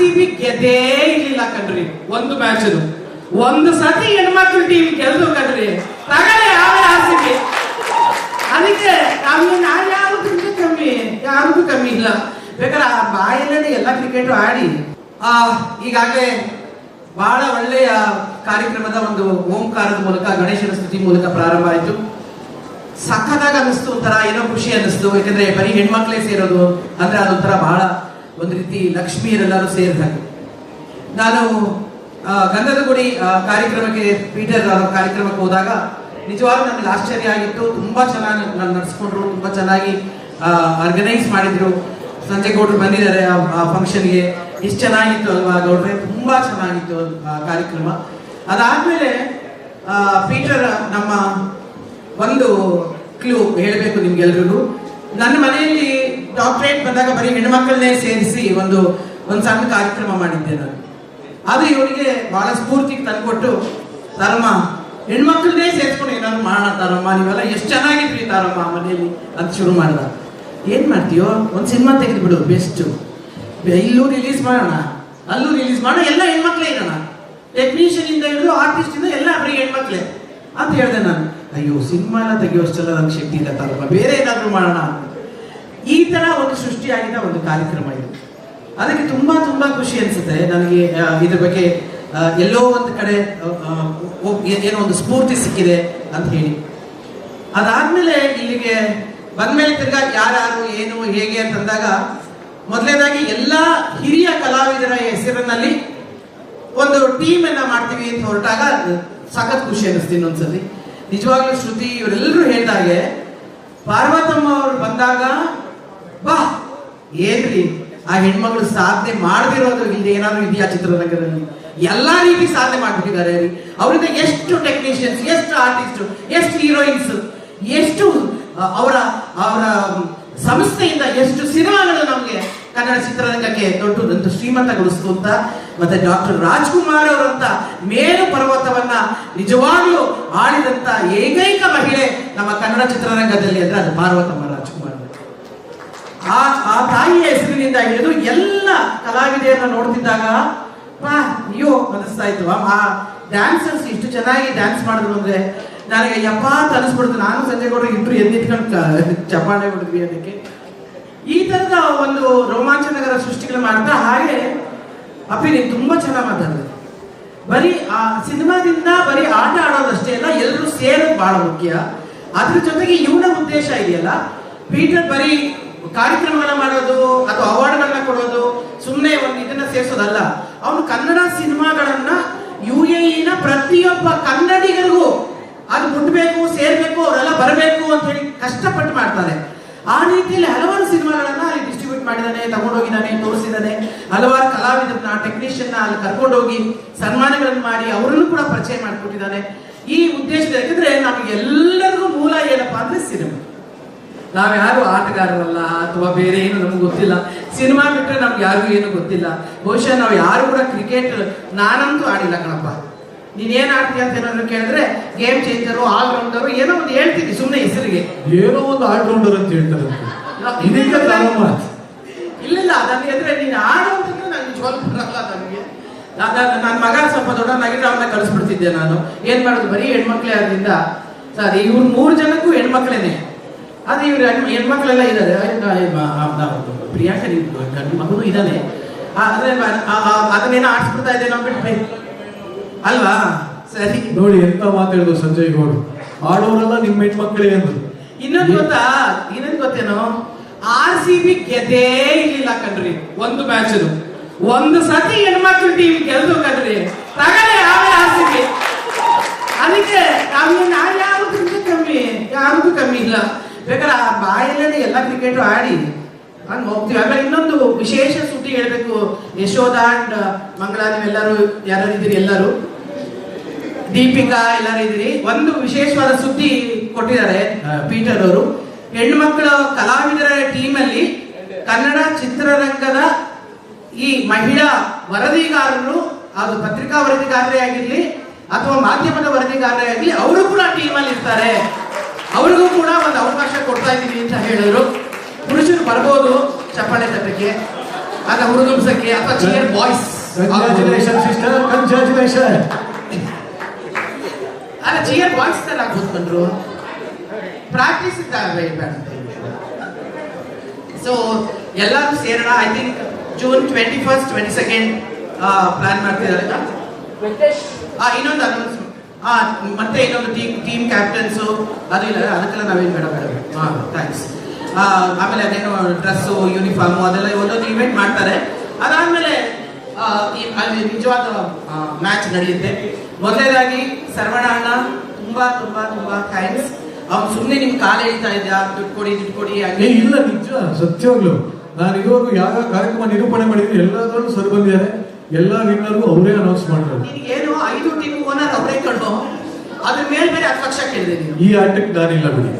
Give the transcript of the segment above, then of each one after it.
C B ಗೆದ್ದೇ ಇರ್ಲಿಲ್ಲ ಕಣ್ರಿ. ಒಂದು ಮ್ಯಾಚ್ ಒಂದು ಸತಿ ಹೆಣ್ಮಕ್ಳು ಟೀಮ್ ಗೆಲ್ದು ಕಣ್ರಿ. ತಗಡೆ ಅದಕ್ಕೆ ನಾವು ಯಾವ್ದಕ್ಕೂ ಕಮ್ಮಿ ಯಾರಿಗೂ ಕಮ್ಮಿ ಇಲ್ಲ. ಬೇಕಾದ್ರೆ ಆ ಬಾಯಲ್ಲೇ ಎಲ್ಲ ಕ್ರಿಕೆಟ್ ಆಡಿ. ಆ, ಈಗಾಗಲೇ ಬಹಳ ಒಳ್ಳೆಯ ಕಾರ್ಯಕ್ರಮದ ಒಂದು ಓಂಕಾರದ ಮೂಲಕ, ಗಣೇಶನ ಸ್ತುತಿ ಮೂಲಕ ಪ್ರಾರಂಭ ಆಯಿತು. ಸಖತ್ತಾಗಿ ಅನ್ನಿಸ್ತು ಒಂಥರ, ಏನೋ ಖುಷಿ ಅನ್ನಿಸ್ತು. ಯಾಕಂದ್ರೆ ಬರೀ ಹೆಣ್ಮಕ್ಳೇ ಸೇರೋದು, ಅಂದ್ರೆ ಅದೊಂಥರ ಬಹಳ ಒಂದು ರೀತಿ ಲಕ್ಷ್ಮಿಯರೆಲ್ಲರೂ ಸೇರಿದ ಹಾಗೆ. ನಾನು ಗಂಧದಗುಡಿ ಗಂಧದ ಗುಡಿ ಕಾರ್ಯಕ್ರಮಕ್ಕೆ ಪೀಟರ್ ಕಾರ್ಯಕ್ರಮಕ್ಕೆ ಹೋದಾಗ ನಿಜವಾಗ್ಲೂ ನನಗೆ ಆಶ್ಚರ್ಯ ಆಗಿತ್ತು. ತುಂಬಾ ಚೆನ್ನಾಗಿ ನಾನು ನಡೆಸ್ಕೊಂಡ್ರು, ತುಂಬಾ ಚೆನ್ನಾಗಿ ಆರ್ಗನೈಸ್ ಮಾಡಿದ್ರು. ಸಂಜೆ ಗೌಡ್ರು ಬಂದಿದ್ದಾರೆ ಆ ಫಂಕ್ಷನ್ಗೆ ಎಷ್ಟು ಚೆನ್ನಾಗಿತ್ತು ಅಲ್ವಾ ಗೌಡ್ರೆ? ತುಂಬಾ ಚೆನ್ನಾಗಿತ್ತು ಆ, ಕಾರ್ಯಕ್ರಮ. ಅದಾದ್ಮೇಲೆ ಪೀಟರ್ ನಮ್ಮ ಒಂದು ಕ್ಲೂ ಹೇಳಬೇಕು ನಿಮ್ಗೆಲ್ರಿಗೂ. ನನ್ನ ಮನೆಯಲ್ಲಿ ಡಾಕ್ಟರೇಟ್ ಬಂದಾಗ ಬರೀ ಹೆಣ್ಮಕ್ಳನ್ನೇ ಸೇರಿಸಿ ಒಂದು ಒಂದು ಸಣ್ಣ ಕಾರ್ಯಕ್ರಮ ಮಾಡಿದ್ದೆ ನಾನು. ಆದ್ರೆ ಇವರಿಗೆ ಬಹಳ ಸ್ಫೂರ್ತಿಗೆ ತಂದ್ಕೊಟ್ಟು, ತಾರಮ್ಮ, ಹೆಣ್ಮಕ್ಳನ್ನೇ ಸೇರಿಸ್ಕೊಂಡು ಏನಾದ್ರು ಮಾಡೋಣ ತಾರಮ್ಮ, ನೀವೆಲ್ಲ ಎಷ್ಟು ಚೆನ್ನಾಗಿದ್ರಿ ತಾರಮ್ಮ ಮನೆಯಲ್ಲಿ, ಅಂತ ಶುರು ಮಾಡ್ದ. ಏನ್ ಮಾಡ್ತೀಯೋ, ಒಂದು ಸಿನಿಮಾ ತೆಗೆದು ಬಿಡು ಬೆಸ್ಟ್ ಇಲ್ಲೂ ರಿಲೀಸ್ ಮಾಡೋಣ, ಅಲ್ಲೂ ರಿಲೀಸ್ ಮಾಡೋಣ, ಎಲ್ಲ ಹೆಣ್ಮಕ್ಳೇ ಇರೋಣ. ಟೆಕ್ನಿಷಿಯನ್ ಇಂದ ಹಿಡಿದು ಆರ್ಟಿಸ್ಟ್ ಇಂದ ಎಲ್ಲ ಬರೀ ಹೆಣ್ಮಕ್ಳೇ, ಅಂತ ಹೇಳಿದೆ ನಾನು. ಅಯ್ಯೋ, ಸಿನಿಮಾ ಎಲ್ಲ ತೆಗೆಯುವಷ್ಟೆಲ್ಲ ನಂಗೆ ಶಕ್ತಿ ಇಲ್ಲ ತಾರಮ್ಮ, ಬೇರೆ ಏನಾದ್ರು ಮಾಡೋಣ ಈ ತರ ಒಂದು ಸೃಷ್ಟಿಯಾಗಿದ್ದ ಒಂದು ಕಾರ್ಯಕ್ರಮ ಇದು. ಅದಕ್ಕೆ ತುಂಬಾ ತುಂಬಾ ಖುಷಿ ಅನ್ಸುತ್ತೆ. ನನಗೆ ಇದ್ರ ಬಗ್ಗೆ ಎಲ್ಲೋ ಒಂದು ಕಡೆ ಏನೋ ಒಂದು ಸ್ಫೂರ್ತಿ ಸಿಕ್ಕಿದೆ ಅಂತ ಹೇಳಿ. ಅದಾದ್ಮೇಲೆ ಇಲ್ಲಿಗೆ ಬಂದ್ಮೇಲೆ ತಿರ್ಗ ಯಾರ್ಯಾರು, ಏನು, ಹೇಗೆ ಅಂತಂದಾಗ ಮೊದಲನೇದಾಗಿ ಎಲ್ಲ ಹಿರಿಯ ಕಲಾವಿದರ ಹೆಸರಿನಲ್ಲಿ ಒಂದು ಟೀಮ್ ಅನ್ನ ಮಾಡ್ತೀವಿ ಅಂತ ಹೊರಟಾಗ ಸಖತ್ ಖುಷಿ ಅನ್ನಿಸ್ತು ಇನ್ನೊಂದ್ಸಲಿ. ನಿಜವಾಗ್ಲೂ ಶ್ರುತಿ ಇವರೆಲ್ಲರೂ ಹೇಳಿದಾಗೆ, ಪಾರ್ವತಮ್ಮ ಅವರು ಬಂದಾಗ ಬಾ. ಏನ್ರಿ? ಆ ಹೆಣ್ಮಗಳು ಸಾಧನೆ ಮಾಡದಿರೋದು ಇಲ್ಲಿ ಏನಾದ್ರು ಇದೆಯಾ ಚಿತ್ರರಂಗದಲ್ಲಿ? ಎಲ್ಲಾ ರೀತಿ ಸಾಧನೆ ಮಾಡ್ಬಿಟ್ಟಿದ್ದಾರೆ ರೀ. ಅವರಿಂದ ಎಷ್ಟು ಟೆಕ್ನಿಷಿಯನ್ಸ್ ಎಷ್ಟು ಆರ್ಟಿಸ್ಟ್ ಎಷ್ಟು ಹೀರೋಯಿನ್ಸ್ ಎಷ್ಟು ಅವರ ಅವರ ಸಂಸ್ಥೆಯಿಂದ ಎಷ್ಟು ಸಿನಿಮಾಗಳು ನಮಗೆ ಕನ್ನಡ ಚಿತ್ರರಂಗಕ್ಕೆ ದೊಡ್ಡ ಶ್ರೀಮಂತಗೊಳಿಸ್ತು ಅಂತ ಮತ್ತೆ ಡಾಕ್ಟರ್ ರಾಜ್ಕುಮಾರ್ ಅವರಂತ ಮೇರು ಪರ್ವತವನ್ನ ನಿಜವಾಗ್ಲೂ ಆಳಿದಂತ ಏಕೈಕ ಮಹಿಳೆ ನಮ್ಮ ಕನ್ನಡ ಚಿತ್ರರಂಗದಲ್ಲಿ ಅಂದ್ರೆ ಅದು ಪಾರ್ವತಮ್ಮ ರಾಜ್ಕುಮಾರ್. ಆ ಆ ತಾಯಿಯ ಹೆಸರಿನಿಂದ ಹಿಡಿದು ಎಲ್ಲ ಕಲಾವಿದೆಯನ್ನ ನೋಡ್ತಿದ್ದಾಗ ವಾ ಅಯ್ಯೋ ಅನಿಸ್ತಾ ಇತ್ತು. ಆ- ಡ್ಯಾನ್ಸರ್ಸ್ ಇಷ್ಟು ಚೆನ್ನಾಗಿ ಡ್ಯಾನ್ಸ್ ಮಾಡಿದ್ರು ಅಂದ್ರೆ ನನಗೆ, ಯಪ್ಪ ಅಂತ ಅನಿಸ್ಬಿಡ್ತು ನಾನು ಸಂಜೆ ಕೊಡ್ರಿ ಇಬ್ರು ಎದ್ದಿಟ್ಕೊಂಡು ಚಪ್ಪಾಳೆ ಬಿಡಿದ್ವಿ ಅದಕ್ಕೆ ಈ ತರದ ಒಂದು ರೋಮಾಂಚನಗರ ಸೃಷ್ಟಿಗಳು ಮಾಡ್ತಾ, ಹಾಗೆ ಅಪ್ಪಿ, ನೀನು ತುಂಬಾ ಚೆನ್ನಾಗಿ ಮಾತಾಡಿದೆ. ಬರೀ, ಆ, ಸಿನಿಮಾದಿಂದ ಬರೀ ಆಟ ಆಡೋದಷ್ಟೇ ಅಲ್ಲ, ಎಲ್ಲರೂ ಸೇರೋದು ಬಹಳ ಮುಖ್ಯ. ಅದ್ರ ಜೊತೆಗೆ ಇವನ ಉದ್ದೇಶ ಇದೆಯಲ್ಲ, ಪೀಟರ್ ಬರೀ ಕಾರ್ಯಕ್ರಮಗಳನ್ನ ಮಾಡೋದು ಅಥವಾ ಅವಾರ್ಡ್ಗಳನ್ನ ಕೊಡೋದು ಸುಮ್ಮನೆ ಒಂದು ಇದನ್ನ ಸೇರಿಸೋದಲ್ಲ. ಅವನು ಕನ್ನಡ ಸಿನಿಮಾಗಳನ್ನ ಯು ನ ಪ್ರತಿಯೊಬ್ಬ ಕನ್ನಡಿಗರಿಗೂ ಅದು ಮುಟ್ಬೇಕು, ಸೇರ್ಬೇಕು, ಅವರೆಲ್ಲ ಬರಬೇಕು ಅಂತ ಹೇಳಿ ಕಷ್ಟಪಟ್ಟು ಮಾಡ್ತಾರೆ. ಆ ರೀತಿಯಲ್ಲಿ ಹಲವಾರು ಸಿನಿಮಾಗಳನ್ನ ಅಲ್ಲಿ ಡಿಸ್ಟ್ರಿಬ್ಯೂಟ್ ಮಾಡಿದಾನೆ ತಗೊಂಡೋಗಿದ್ದಾನೆ ತೋರಿಸಿದಾನೆ ಹಲವಾರು ಕಲಾವಿದರನ್ನ ಟೆಕ್ನಿಷಿಯನ್ನ ಅಲ್ಲಿ ಕರ್ಕೊಂಡೋಗಿ ಸನ್ಮಾನಗಳನ್ನು ಮಾಡಿ ಅವರನ್ನು ಕೂಡ ಪರಿಚಯ ಮಾಡಿಕೊಟ್ಟಿದ್ದಾನೆ. ಈ ಉದ್ದೇಶದ ಯಾಕಂದ್ರೆ ನಮಗೆ ಎಲ್ಲರಿಗೂ ಮೂಲ ಏನಪ್ಪಾ ಅಂದ್ರೆ ಸಿನಿಮಾ. ನಾವ್ಯಾರು ಆಟಗಾರರಲ್ಲ ಅಥವಾ ಬೇರೆ ಏನು ನಮ್ಗೆ ಗೊತ್ತಿಲ್ಲ. ಸಿನಿಮಾ ಬಿಟ್ಟರೆ ನಮ್ಗೆ ಯಾರಿಗೂ ಏನು ಗೊತ್ತಿಲ್ಲ. ಬಹುಶಃ ನಾವು ಯಾರು ಕೂಡ ಕ್ರಿಕೆಟ್ ನಾನಂತೂ ಆಡಿಲ್ಲ ಕಣಪ್ಪ. ನೀನ್ ಏನ್ ಆಡ್ತೀಯ ಅಂತ ಏನಾದ್ರು ಕೇಳಿದ್ರೆ ಗೇಮ್ ಚೇಂಜರು ಆಲ್ರೌಂಡರು ಏನೋ ಒಂದು ಹೇಳ್ತೀನಿ ಸುಮ್ಮನೆ ಹೆಸರಿಗೆ. ಏನೋ ಒಂದು ಆಲ್ರೌಂಡರ್ ಅಂತ ಹೇಳ್ತಾರೆ ಇಲ್ಲ ಇಲ್ಲ ಅದನ್ನ ಎದ್ರೆ ನೀನು ಆಡು ಅಂತಂದ್ರೆ ನಂಗೆ ನಿಜವಾಗ್ಲೂ ಬರಲ್ಲ ನನಗೆ. ನನ್ನ ಮಗ ಸ್ವಲ್ಪ ದೊಡ್ಡವನಾಗಿದ್ರೆ ಅವನ್ನ ಕಳಿಸ್ಬಿಡ್ತಿದ್ದೆ ನಾನು. ಏನ್ ಮಾಡೋದು ಬರೀ ಹೆಣ್ಮಕ್ಳೇ ಆದ್ರಿಂದ. ಸರ್ ಇವ್ರು ಮೂರು ಜನಕ್ಕೂ ಹೆಣ್ಮಕ್ಳೇನೆ. ಅದು ಇವ್ರ ಹೆಣ್ಣು ಹೆಣ್ಮಕ್ಳೆಲ್ಲ ಇದ್ದಾರೆ. ಪ್ರಿಯಾಂಕ ಗಂಡು ಮಗನು ಇದ್ದಾನೆ. ಆ, ಅದೇ ಮ- ಆ- ಆ- ಅದನ್ನೇನೋ ಆಡ್ಸ್ಬಿಡ್ತಾ ಇದೆ ನಾವು ಬಿಟ್ರೆ. ಅಲ್ವಾ? ಸರಿ. ನೋಡಿ ಎಂತ ಮಾತಾಡೋದು ಸಂಜಯ್ ಗೌಡ್ ಆಡೋರೆಲ್ಲ ನಿಮ್ಮ ಹೆಣ್ಮಕ್ಳಿಗೆ ಅಂದ್ರು. ಇನ್ನೊಂದು ಗೊತ್ತಾ? ಇನ್ನೊಂದು ಗೊತ್ತೇನೋ? ಆರ್ ಸಿ ಬಿ ಗೆದ್ದೇ ಇರ್ಲಿಲ್ಲ ಕಣ್ರಿ. ಒಂದು ಮ್ಯಾಚ್ ಒಂದು ಸತಿ ಹೆಣ್ಮಕ್ಳು ಟೀಮ್ ಗೆಲ್ದು ಕಣ್ರಿ. ತಗಡೆ ಯಾವೇ ಆರ್ ಸಿ ಬಿ ಅದಕ್ಕೆ ನಾವು ಯಾರು ಕಮ್ಮಿ? ಯಾರಿಗೂ ಕಮ್ಮಿ ಇಲ್ಲ. ಬೇಕಾದ್ರೆ ಆ ಬಾಯಲ್ಲೇ ಎಲ್ಲ ಕ್ರಿಕೆಟ್ ಆಡಿ ಹಂಗೆ ಹೋಗ್ತೀವಿ. ಆಮೇಲೆ ಇನ್ನೊಂದು ವಿಶೇಷ ಸುದ್ದಿ ಹೇಳಬೇಕು. ಯಶೋಧ ಅಂಡ್ ಮಂಗಳ, ನೀವೆಲ್ಲರೂ ಯಾರು ಇದ್ದೀರಿ? ಎಲ್ಲರೂ? ದೀಪಿಕಾ ಎಲ್ಲರೂ ಇದ್ದೀರಿ? ಒಂದು ವಿಶೇಷವಾದ ಸುದ್ದಿ ಕೊಟ್ಟಿದ್ದಾರೆ ಪೀಟರ್ ಅವರು. ಹೆಣ್ಣುಮಕ್ಕಳ ಕಲಾವಿದರ ಟೀಮಲ್ಲಿ ಕನ್ನಡ ಚಿತ್ರರಂಗದ ಈ ಮಹಿಳಾ ವರದಿಗಾರರು, ಅದು ಪತ್ರಿಕಾ ವರದಿಗಾರರೇ ಆಗಿರ್ಲಿ ಅಥವಾ ಮಾಧ್ಯಮದ ವರದಿಗಾರರೇ ಆಗಲಿ ಅವರು ಕೂಡ ಟೀಮಲ್ಲಿ ಇರ್ತಾರೆ ಅವ್ರಿಗೂ ಕೂಡ ಒಂದು ಅವಕಾಶ ಕೊಡ್ತಾ ಇದ್ದೀವಿ ಅಂತ ಹೇಳಿದ್ರು. ಪುರುಷರು ಬರ್ಬೋದು ಚಪ್ಪಾಳೆ ತಟ್ಟಕ್ಕೆ ಅದ ಹುರಿದುಂಬಿಸಕ್ಕೆ ಅಥವಾ cheer boys congratulation sister congratulation ಅಲ್ಲ ಚಿಯರ್ ಬಾಯ್ಸ್ ತರ ಕೂತ್ಕೊಂಡ್ರು ಪ್ರಾಕ್ಟೀಸ್ ಇದ್ದಾವೆ ಬೇಡ ಸೊ ಎಲ್ಲರೂ ಸೇರೋಣ. I think June twenty first twenty second plan ಮಾಡ್ತಿದ್ದಾರೆ ಆ ಇನ್ನೊಂದು ಅನೌನ್ಸ್ ಮತ್ತೆ ಇನ್ನೊಂದು ಟೀಮ್ ಟೀಮ್ ಕ್ಯಾಪ್ಟನ್ಸು ಅದು ಇಲ್ಲ ಅದಕ್ಕೆಲ್ಲ ನಾವೇನು ಬೇಡ ಬೇಡ ಹಾಂ ಥ್ಯಾಂಕ್ಸ್ ಆಮೇಲೆ ಅದೇನು ಡ್ರೆಸ್ಸು ಯೂನಿಫಾರ್ಮು ಅದೆಲ್ಲ ಒಂದೊಂದು ಇವೆಂಟ್ ಮಾಡ್ತಾರೆ. ಅದಾದಮೇಲೆ ಅಲ್ಲಿ ನಿಜವಾದ ಮ್ಯಾಚ್ ನಡೆಯುತ್ತೆ. ಮೊದಲನೇದಾಗಿ ಸರ್ವಣ ಅಣ್ಣ ತುಂಬಾ ತುಂಬಾ ತುಂಬಾ ಥ್ಯಾಂಕ್ಸ್ ಅವ್ನು ಸುಮ್ಮನೆ ನಿಮ್ಮ ಕಾಲು ಎಳಿತಾ ಇದ್ದ ದುಡ್ಡು ಕೊಡಿ ದುಡ್ಡು ಕೊಡಿ ಹಂಗೆ. ಇಲ್ಲ ನಿಜ ಸತ್ಯವಾಗ್ಲು. ನಾನು ಇದುವರೆಗೂ ಯಾವ ಕಾರ್ಯಕ್ರಮ ನಿರೂಪಣೆ ಮಾಡಿದ್ರು ಎಲ್ಲದರಲ್ಲೂ ಸರ್ ಬಂದಿದ್ದಾರೆ. ಎಲ್ಲ ವಿನ್ನರ್ಗೂ ಅವರೇ ಅನೌನ್ಸ್ ಮಾಡ್ತಾರೆ. ಏನು ಐದು ಓನರ್ ಅವರೇ ಕಣ್ಣು ಅದ್ರ ಮೇಲೆ ಬೇರೆ ಹತ್ತು ಲಕ್ಷ ಕೇಳಿದೆ ಈ ಆಟಕ್ಕೆ ನಾನಿಲ್ಲ ಬಿಡಿ.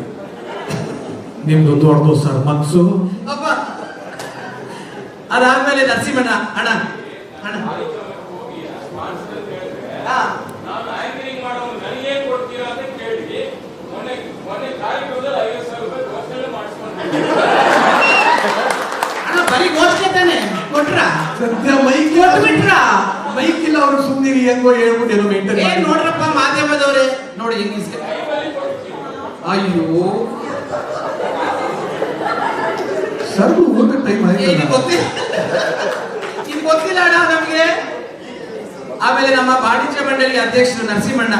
ನಿಮ್ದು ದೊಡ್ಡದು ಸರ್ ಮನ್ಸು. ಅಪ್ಪ ಅದಾದ್ಮೇಲೆ ನರಸಿಂಹಣ್ಣ ಅಣ್ಣ ಅಣ್ಣ. ಅಣ್ಣ ಬರೀ ಕೊಟ್ರ? ಮೈಕ್ ಮೈಕ್ ಇಲ್ಲ ಅವ್ರು ಸುಮ್ಮನೆ ಹೆಂಗೋ ಹೇಳ್ಬಿಟ್ಟು ಏನೋ ಮೇಂಟೈನ್ ಏನ್ ನೋಡ್ರಪ್ಪ ಮಾಧ್ಯಮದವ್ರೆ? ನೋಡಿ ಹಿಂಗ್ ಅಯ್ಯೋ. ಸರ್ ಒಂದು ಟೈಮ್ ಆಯ್ತು ಗೊತ್ತಿಲ್ಲ ಇದು ಗೊತ್ತಿಲ್ಲ ಅಣ್ಣ ನಮ್ಗೆ. ಆಮೇಲೆ ನಮ್ಮ ವಾಣಿಜ್ಯ ಮಂಡಳಿ ಅಧ್ಯಕ್ಷರು ನರಸಿಂಹಣ್ಣ.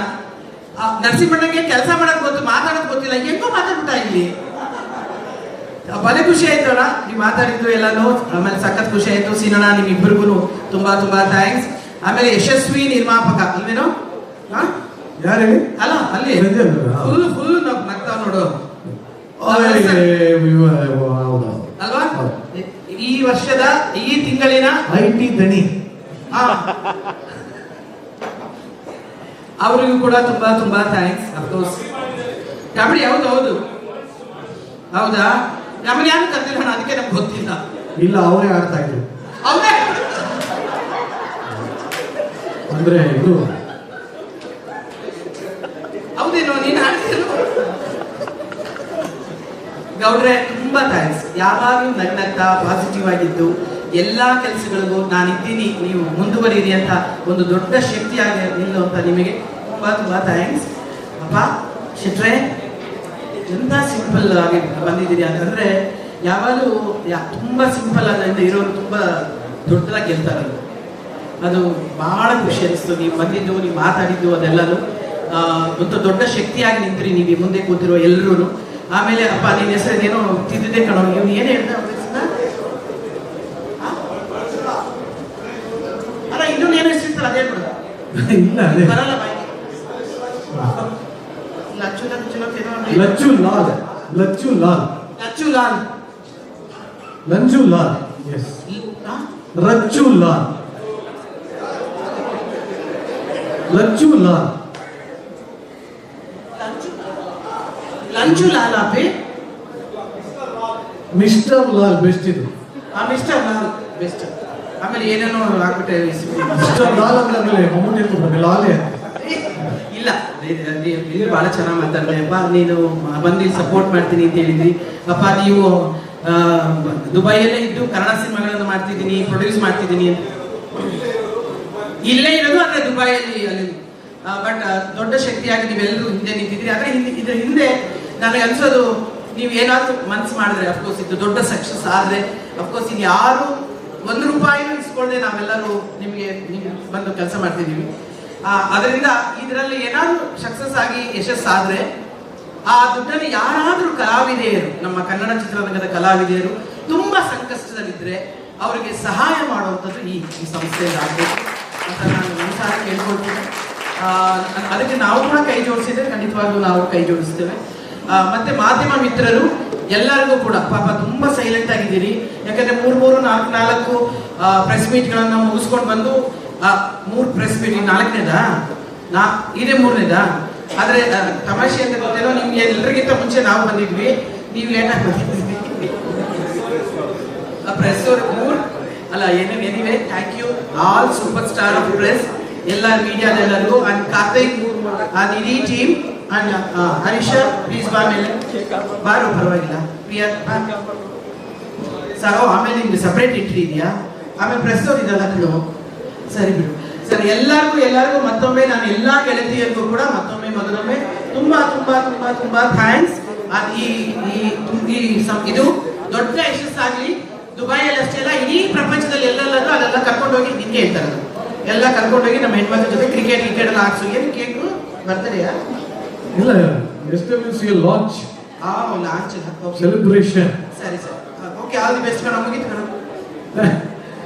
ಆ, ನರಸಿಂಹಣ್ಣಗೆ ಕೆಲಸ ಮಾಡೋದು ಗೊತ್ತು ಮಾತಾಡೋದು ಗೊತ್ತಿಲ್ಲ. ಹೆಂಗೋ ಮಾತಾಡ್ತಾ ಇಲ್ಲಿ ಬಲೆ ಖುಷಿ ಆಯ್ತು ಅಣ್ಣ. ನೀವು ಮಾತಾಡಿದ್ದು ಎಲ್ಲಾನು ಆಮೇಲೆ ಸಖತ್ ಖುಷಿ ಆಯ್ತು. ಸೀನಣ್ಣ ನಿಮ್ಮಿಬ್ಬರಿಗೂ ತುಂಬಾ ತುಂಬಾ ಥ್ಯಾಂಕ್ಸ್ ಆಮೇಲೆ ಯಶಸ್ವಿ ನಿರ್ಮಾಪಕ ಅಲ್ವೇನು? ಯಾರು ಅಲ್ಲ ಅಲ್ಲಿ. ಫುಲ್ ಫುಲ್ ನಗ್ತಾವ್ ನೋಡು. ಹೌದಾ ಅಲ್ವಾ? ಈ ವರ್ಷದ ಈ ತಿಂಗಳಿನ ಐ ಟಿ ದಣಿ ಅವರಿಗೂ ಕೂಡ ತುಂಬಾ ತುಂಬಾ ಥ್ಯಾಂಕ್ಸ್ ಅಫ್ಕೋರ್ಸ್ ಕಬಡ್ಡಿ ಹೌದು ಹೌದು. ಹೌದಾ? ನಮ್ಮನ್ನ ಯಾರು ಕರ್ತಿಲ್ಲ ಅಣ್ಣ, ಅದಕ್ಕೆ ನಮ್ಗೆ ಗೊತ್ತಿಲ್ಲ. ಇಲ್ಲ ಅವರೇ ಆಡ್ತಾ ಇದ್ರು. ಅವರೇ. ಅಂದ್ರೆ ಇದು ಹೌದೇನು ನೀನು ಆಡ್ತಿರೋ ಗೌಡ್ರೆ ತುಂಬಾ ಥ್ಯಾಂಕ್ಸ್ ಯಾವಾಗಲೂ ನಗ್ನಗ್ತಾ ಪಾಸಿಟಿವ್ ಆಗಿದ್ದು ಎಲ್ಲಾ ಕೆಲಸಗಳಿಗೂ ನಾನಿದ್ದೀನಿ. ನೀವು ಮುಂದುವರಿಯಿರಿ ಅಂತ ಒಂದು ದೊಡ್ಡ ಶಕ್ತಿಯಾಗಿ ನಿಲ್ಲುವಂತ ನಿಮಗೆ ತುಂಬಾ ತುಂಬಾ ಥ್ಯಾಂಕ್ಸ್ ಅಪ್ಪ ಶೆಟ್ರೆ ಎಂತ ಸಿಂಪಲ್ ಆಗಿ ಬಂದಿದ್ದೀರಿ ಅಂತಂದ್ರೆ ಯಾವಾಗಲೂ ಯಾ ತುಂಬಾ ಸಿಂಪಲ್ ಆದ್ರಿಂದ ಇರೋರು ತುಂಬಾ ದೊಡ್ಡದಾಗಿ ಗೆಲ್ತಾರೆ. ಅದು ಬಹಳ ಖುಷಿ ಅನಿಸ್ತು. ನೀವು ಬಂದಿದ್ದು ನೀವು ಮಾತಾಡಿದ್ದು ಅದೆಲ್ಲನೂ. ಒಂದು ದೊಡ್ಡ ಶಕ್ತಿಯಾಗಿ ನಿಂತ್ರಿ ನೀವು ಮುಂದೆ ಕೂತಿರೋ ಎಲ್ಲರೂ ಆಮೇಲೆ ಅಪ್ಪ ನಿನ್ನ ಹೆಸರು ಏನೋ ತಿದ್ದಿದ್ದೆ ಕಣೋ. ನೀವು ಏನು ಹೇಳ್ದ ಹೆಸ್ರನ್ನ? ಅಲ್ಲ ಇನ್ನೊಂದು ಏನೋ ಹೆಸರಿತ್ತಲ್ಲ ಅದೇ ಬರಲ್ಲ ಲಚ್ಚು ಏನೋ ಒಂದು- ಲಚ್ಚು ಲಾಲ್ ಲಚ್ಚು ಲಾಲ್ ಲಚ್ಚು ಲಾಲ್ ಲಂಜು ಲಾಲ್ ಎಸ್ ಆ? ರಚ್ಚು ಲಾಲ್ ಲಚ್ಚು ಲಾಲ್ ಲಂಚು ಲಂಚು ಲಾಲ್ ಅಪ್ಪಿ ಮಿಸ್ಟರ್ ಲಾಲ್ ಬೆಸ್ಟ್ ಇದು ಆ ಮಿಸ್ಟರ್ ಲಾಲ್ ಬೆಸ್ಟ್ ಆಮೇಲೆ ಏನೇನೋ ಆಗ್ಬಿಟ್ಟೆ ಮಿಸ್ಟರ್ ಲಾಲ್ ಅಂದ್ರೆ ಆಮೇಲೆ ಮಮ್ಮೂಟಿ ಅಂತ ಲಾಲೇ ಇಲ್ಲ. ನೀವು ಬಹಳ ಚೆನ್ನಾಗಿ ಮಾತಾಡ್ದೆ. ಅಪ್ಪ ನೀನು ಬಂದು ಸಪೋರ್ಟ್ ಮಾಡ್ತೀನಿ ಅಂತ ಹೇಳಿದ್ರಿ. ಅಪ್ಪ, ನೀವು ದುಬೈಯಲ್ಲೇ ಇದ್ದು ಕನ್ನಡ ಸಿನಿಮಾಗಳನ್ನು ಮಾಡ್ತಿದ್ದೀನಿ ಪ್ರೊಡ್ಯೂಸ್ ಮಾಡ್ತಿದ್ದೀನಿ ಇಲ್ಲೇ ಇರೋದು ಅಂದ್ರೆ ದುಬೈಯಲ್ಲಿ ಅಲ್ಲಿ. ಬಟ್ ದೊಡ್ಡ ಶಕ್ತಿಯಾಗಿ ನೀವೆಲ್ಲರೂ ಹಿಂದೆ ನಿಂತಿದ್ರಿ ಆದ್ರೆ ಇದ್ರ ಹಿಂದೆ ನನಗೆ ಅನ್ಸೋದು, ನೀವು ಏನಾದ್ರೂ ಮನ್ಸು ಮಾಡಿದ್ರೆ ಅಫ್ಕೋರ್ಸ್ ಇದು ದೊಡ್ಡ ಸಕ್ಸಸ್ ಆದ್ರೆ ಅಫ್ಕೋರ್ಸ್ ಇದು ಯಾರು ಒಂದು ರೂಪಾಯಿ ಇಸ್ಕೊಳ್ಳದೆ ನಾವೆಲ್ಲರೂ ನಿಮಗೆ ಬಂದು ಕೆಲಸ ಮಾಡ್ತಿದ್ದೀವಿ. ಅದರಿಂದ ಇದರಲ್ಲಿ ಏನಾದ್ರೂ ಸಕ್ಸಸ್ ಆಗಿ ಯಶಸ್ಸಾದ್ರೆ ಆ ದುಡ್ಡಲ್ಲಿ ಯಾರಾದ್ರೂ ಕಲಾವಿದೆಯರು, ನಮ್ಮ ಕನ್ನಡ ಚಿತ್ರರಂಗದ ಕಲಾವಿದೆಯರು ತುಂಬಾ ಸಂಕಷ್ಟದಲ್ಲಿದ್ರೆ ಅವರಿಗೆ ಸಹಾಯ ಮಾಡುವಂಥದ್ದು ಈ ಈ ಸಂಸ್ಥೆಯಿಂದ ಆಗಬೇಕು ಅಂತ ನಾನು ಮನಸ್ಸಾರ ಕೇಳ್ಕೊಳ್ತೀನಿ. ಅದಕ್ಕೆ ನಾವು ಕೂಡ ಕೈ ಜೋಡಿಸಿದ್ರೆ ಖಂಡಿತವಾಗ್ಲೂ ನಾವು ಕೈ ಜೋಡಿಸ್ತೇವೆ ಮತ್ತೆ ಮಾಧ್ಯಮ ಮಿತ್ರರು ಎಲ್ಲರಿಗೂ ಕೂಡ, ಪಾಪ ತುಂಬಾ ಸೈಲೆಂಟ್ ಆಗಿದ್ದೀರಿ. ಯಾಕಂದ್ರೆ ಮೂರು ಮೂರು, ನಾಲ್ಕು ನಾಲ್ಕು ಪ್ರೆಸ್ ಮೀಟ್ಗಳನ್ನು ಮುಗಿಸ್ಕೊಂಡು ಬಂದು ಮೂರ್ ಪ್ರೆಸ್ ಮೀಟ್ ನಾಲ್ಕನೇದಾ? ನಾ ಇದೇ ಮೂರನೇದಾ? ಆದ್ರೆ ತಮಾಷೆ ಅಂತ ಗೊತ್ತೇನೋ, ನಿಮ್ಗೆ ಎಲ್ಲರಿಗಿಂತ ಮುಂಚೆ ನಾವು ಬಂದಿದ್ವಿ, ನೀವು ಲೇಟಾಗಿ ಬಂದಿದ್ವಿ ಪ್ರೆಸ್ ಅವ್ರು ಮೂರ್, ಅಲ್ಲ ಏನೇನು anyway thank you all super star of press ಎಲ್ಲ ಮೀಡಿಯಾದೆಲ್ಲರಿಗೂ ಅಂಡ್ ಕಾರ್ತಿಕ್ ಅಂಡ್ ಇಡೀ ಟೀಮ್ ಅಂಡ್ ಹರೀಶ ಪ್ಲೀಸ್ ಬಾ ಮೇಲೆ ಬಾರು, ಪರವಾಗಿಲ್ಲ. ಪ್ರಿಯಾ ಸರ್, ಆಮೇಲೆ ನಿಮ್ಗೆ ಸಪ್ರೇಟ್ ಎಂಟ್ರಿ ಇದೆಯಾ? ಆಮೇಲೆ ಪ್ರೆಸ್ ಅವ್ರು ಇದಲ್ಲ ಸರಿ ಬಿಡು. ಸರಿ ಎಲ್ಲರಿಗೂ ಎಲ್ಲರಿಗೂ ಮತ್ತೊಮ್ಮೆ ನಾನು ಎಲ್ಲಾ ಗೆಳತಿಯರಿಗೂ ಕೂಡ ಮತ್ತೊಮ್ಮೆ ಮೊದಲೊಮ್ಮೆ ತುಂಬಾ ತುಂಬಾ ತುಂಬಾ ತುಂಬಾ ಥ್ಯಾಂಕ್ಸ್ ಈ ಈ ಈ ಇದು ದೊಡ್ಡ ಯಶಸ್ಸಾಗ್ಲಿ. ದುಬೈಯಲ್ಲಿ ಅಷ್ಟೇ ಅಲ್ಲ ಇಡೀ ಪ್ರಪಂಚದಲ್ಲಿ ಎಲ್ಲೆಲ್ಲರೂ ಅದೆಲ್ಲ ಕರ್ಕೊಂಡೋಗಿ ನಿಂಗೆ ಹೇಳ್ತಾರೆ. ಎಲ್ಲ ಕರ್ಕೊಂಡೋಗಿ ನಮ್ಮ ಹೆಣ್ಮಕ್ಳ ಜೊತೆ ಕ್ರಿಕೆಟ್ ಕ್ರಿಕೆಟ್ ಎಲ್ಲ ಹಾಕ್ಸು ಏನು ಕೇಕು ಬರ್ತಾರೆಯಾ ಇಲ್ಲ ಎಸ್ ಡಬ್ಲ್ಯೂ ಸಿ ಲಾಂಚ್ ಆ ಲಾಂಚ್ ಸೆಲೆಬ್ರೇಷನ್ ಸರಿ sir. Okay all the best ಕಣ ಮುಗಿತು ಕಣ